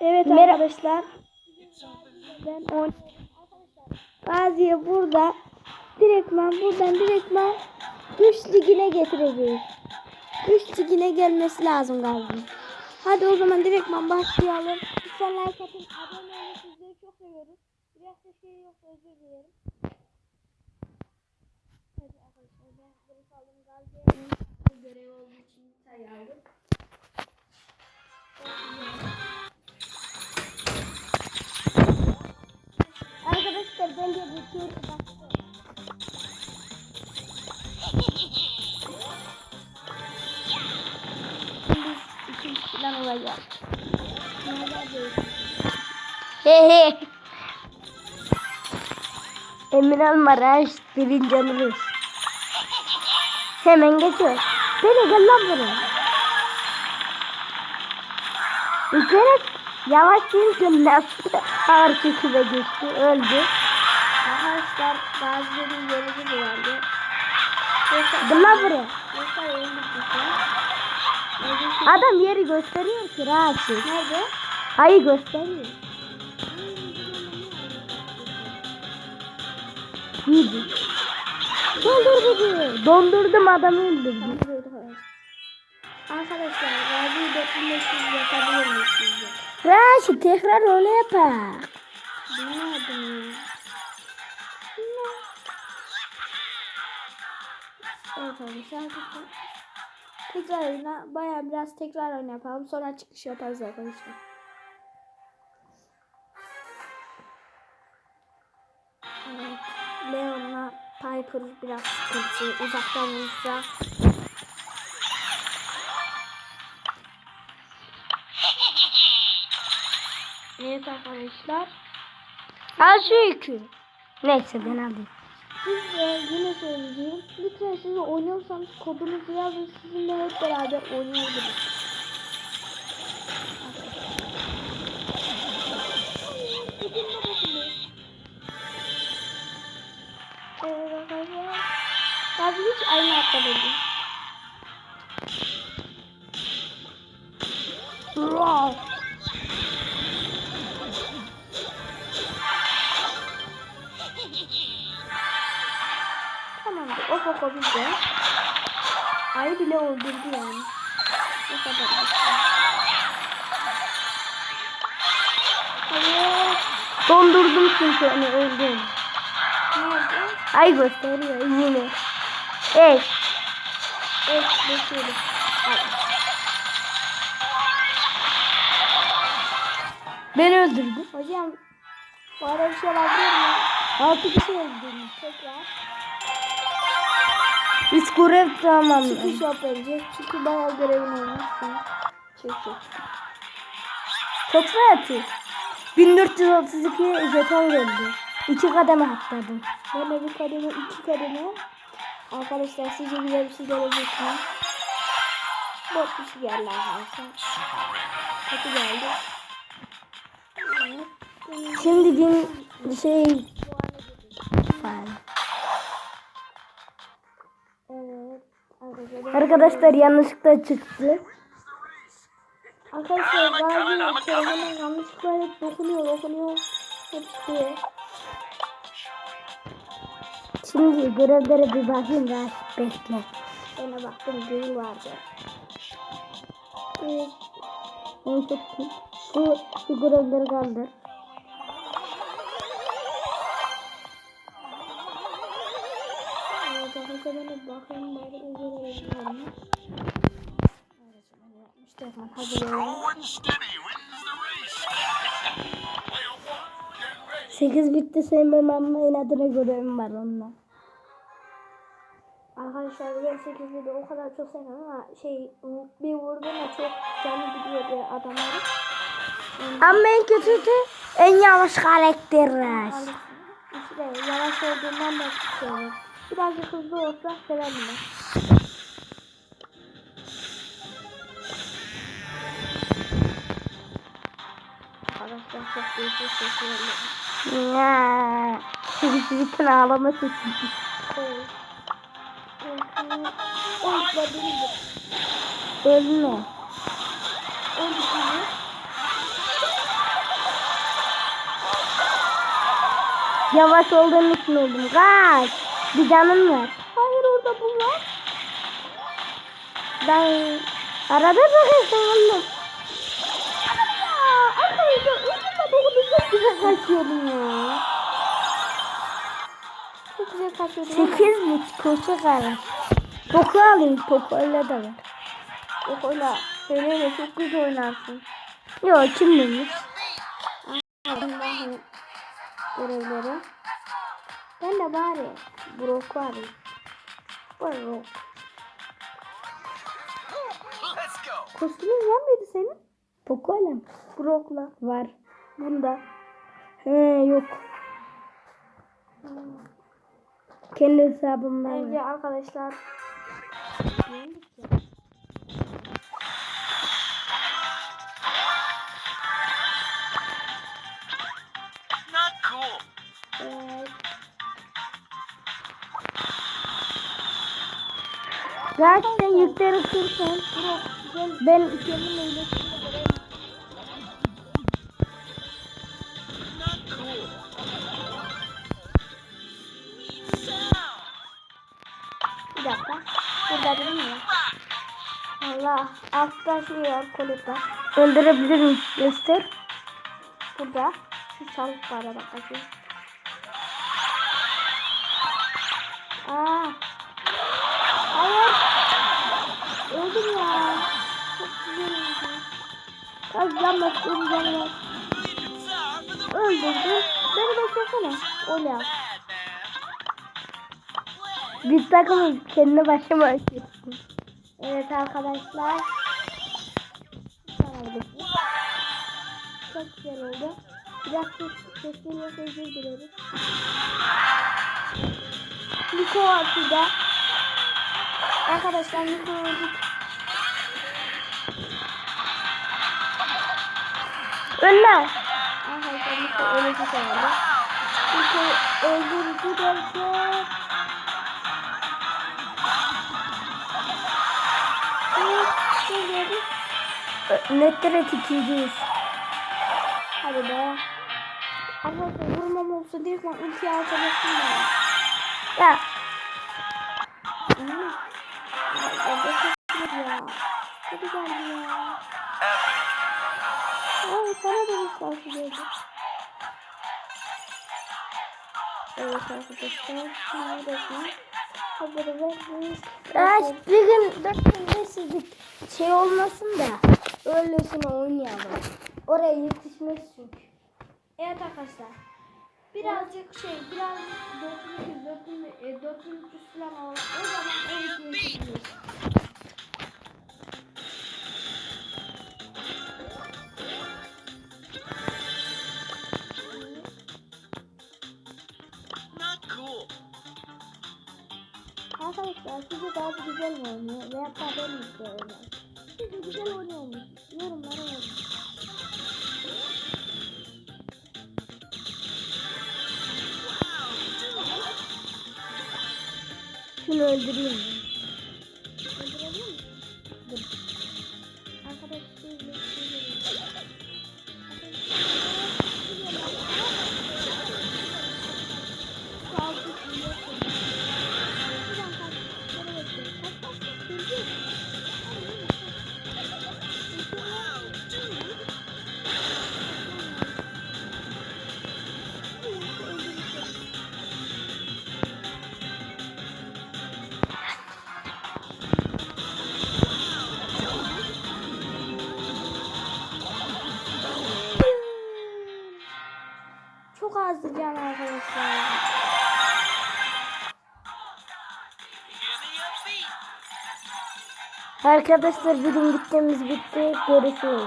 Evet Mer- arkadaşlar. Ben on Gazi'ye burada direktman buradan direktman 3 ligine getireceğiz. 3 ligine gelmesi lazım Gazi. Hadi o zaman direktman başlayalım. Lütfen like atın. Abone olun. Sizleri çok seviyoruz. Biraz da şey yok özür dilerim. Evet arkadaşlar ben direkt aldım Gazi'ye. Görev olduğu için sayı Arkadaşlar bu tur başlıyor. Şimdi ikinci plan olacak. Nerede değil. He he. Emirhan Maraş birinci alırız. Hemen geçiyor. Seni gel lan buraya. Bir kere yavaş deyince nasıl ağır çekime geçti. Öldü. Arkadaşlar bazıları yeri de vardı. Yoksa Gel lan buraya. Adam yeri gösteriyor ki rahatsız. Nerede? Hayır gösteriyor. İyiydi. Dondur dedi. Dondurdum adamı öldürdüm. Arkadaşlar Gazi'yi beklemeyi yapabilir miyiz sizce? Raşit tekrar öyle yapar. Bilmiyorum Evet arkadaşlar. Tekrar oyna. Baya biraz tekrar oyna yapalım. Sonra çıkış yaparız arkadaşlar. Evet. Leon'la Piper biraz sıkıntı. Uzaktan vursa. Evet arkadaşlar. Al şu yükü. Neyse ben alayım. Siz de yine söyleyeceğim. Lütfen siz de oynuyorsanız kodunuzu yazın. Sizinle hep beraber oynayabiliriz. Bazı hiç aynı atlamayın. Wow. O koko bizde. Ayı bile öldürdü yani. O kadar. Dondurdum çünkü onu öldüm. Nerede? Ay gösteriyor yine. Evet. Evet, bekliyorum. Ben öldürdüm. Hocam, bu arada bir şey olabilir mi? Altı kişi öldürdüm. Tekrar. Biz görev tamamladık. Çıkış yap bence. Çünkü bayağı görevin olmuşsun. Çık çık. Çok rahatı. 1432 jeton geldi. İki kademe atladım. Ben de bir kademe, iki kademe. Arkadaşlar sizce güzel bir şey gelecek mi? Bot bir şey geldi arkadaşlar. Kötü geldi. Şimdi bin şey falan. Arkadaşlar, yanlışlıkla çıktı. Arkadaşlar bazı şeylerden yanlışlıkla hep dokunuyor dokunuyor. Hep çıkıyor. Şimdi görevlere bir bakayım Raşit bekle. Ona baktım gül vardı. Evet. Çok bu, bu görevleri kaldır. 8 bitti sevmem ama inadına görevim var onunla. Arkadaşlar ben 8'de de o kadar çok sevmem ama şey bir vurduğunda çok canı gidiyor adamları. Ama en kötüsü en yavaş karakter Raş. İşte yavaş olduğundan da seviyorum. Birazcık hızlı olsa severim. Ya. Şimdi sizin ağlama sesi. Ölme. Yavaş olduğum için öldüm. Kaç. Bir canım var. Hayır orada bu var. Ben arada bakacağım. Çok güzel kaçıyordum ya. Çok güzel kaçıyordum. Sekiz bit koşu karı. Toku alayım. Toku öyle de var. Yok öyle. Söyleyle çok güzel oynarsın. Yok kim demiş? Aldım ben hani görevleri. Ben de bari. Brock. Let's go. Kostümün var mıydı senin? Öyle mi? Brock'la. Var. Bunda. He yok. Kendi hesabımdan Bence arkadaşlar Gerçekten yükleri kırsan. Ben kendimle Not Altta. Kolit var. öldürebilirim. Göster. Burada. Şu çalık var. Bak bakayım. Aa. Hayır. Öldüm ya. Çok güzel oldu. Az var. Öldürdü. Beni beklesene. Öyle yap. Bir takımı kendi başıma açıyorsun. Evet arkadaşlar. Çok güzel oldu. Biraz ses, ses geliyorsa özür dileriz. Niko var şurada. Arkadaşlar Niko öldük. Önle. Arkadaşlar Niko ölecek herhalde. Niko öldürdü derken. Evet, ne gördük? Nettere ikinciyiz. Hadi be. Arkadaşlar vurmam olsa direkt ben ulti arkadaşım var. Ya Hmm. Ya, çok güzel ya. Ay sana da bir şarkı geldi. Evet arkadaşlar. Şimdi de Hazır veririz. Ya bir gün dört gün şey olmasın da öylesine oynayalım. Oraya yetişmez çünkü. Evet arkadaşlar. Birazcık şey, birazcık 4200, 4000, 4300 falan. O zaman o. Not cool. Arkadaşlar sizce daha güzel oynuyor? Veya ben mi güzel oynuyorum? Sizce güzel oynuyor mu? Yorumlara yazın. Şunu öldüreyim. Öldürebilir misin? Dur. Arkadaş can arkadaşlar. Arkadaşlar bugün gittiğimiz bitti. Görüşürüz.